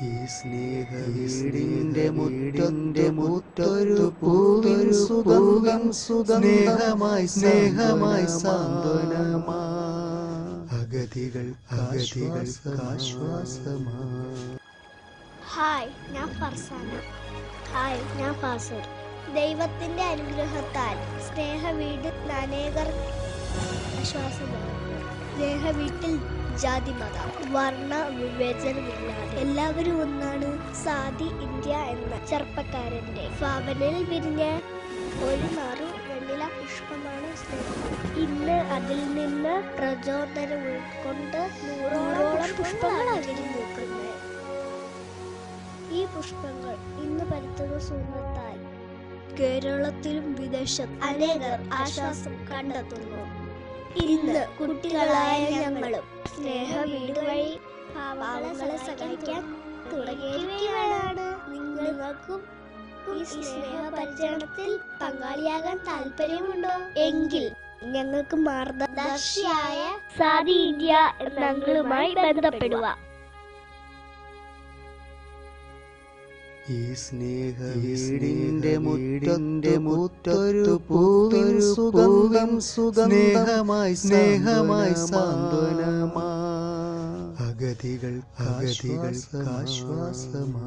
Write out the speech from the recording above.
ഈ സ്നേഹവീടിന്റെ മുറ്റന്റെ മുറ്റൊരു പൂവിൻ സുഗന്ധം സ്നേഹമായി സ്നേഹമായി സാന്ത്വനമാ. അഗതികൾ അഗതികൾ ആശ്വാസമാ ഹായ് ഞാൻ ഫർസാന. ഹായ് ഞാൻ ഫാസിർ. ദൈവത്തിന്റെ അനുഗ്രഹത്താൽ സ്നേഹ വീട് അനേകർ ആശ്വാസമാണ് സ്നേഹ വീട്ടിൽ ജാതി മത വർണ വിവേചനമില്ലാതെ എല്ലാവരും ഒന്നാണ് സാദി ഇന്ത്യ എന്ന ചെറുപ്പക്കാരന്റെ ഭാവനയിൽ വിരിഞ്ഞ ഒരു നാറു വെണ്ണില പുഷ്പമാണ് ഇന്ന് അതിൽ നിന്ന് പ്രചോദനം ഉൾക്കൊണ്ട് നൂറോളം പുഷ്പങ്ങൾ അകലി നിൽക്കുന്നത് ഈ പുഷ്പങ്ങൾ ഇന്ന് പരത്തുന്ന സുഹൃത്തായി കേരളത്തിലും വിദേശത്തും അനേകർ ആശ്വാസം കണ്ടെത്തുന്നു. ഇന്ന് കുട്ടികളായ ഞങ്ങളും സ്നേഹ വീട് വഴി പാവങ്ങളെ സഹായിക്കാൻ തുടങ്ങിയിരിക്കുകയാണ്. നിങ്ങൾക്കും ഈ സ്നേഹ പരിചരണത്തിൽ പങ്കാളിയാകാൻ താല്പര്യമുണ്ടോ? എങ്കിൽ ഞങ്ങൾക്ക് മാർഗദർശിയായ സാദി ഇന്ത്യ എന്ന അങ്കിളുമായി ബന്ധപ്പെടുക. ഈ സ്നേഹവീടിന്റെ മുറ്റന്റെ മുറ്റൊരു പൂവിൻ സുഗന്ധം സ്നേഹമായി സ്നേഹമായി സാന്ത്വനമാ. അഗതികൾ അഗതികൾക്ക് ആശ്വാസമാ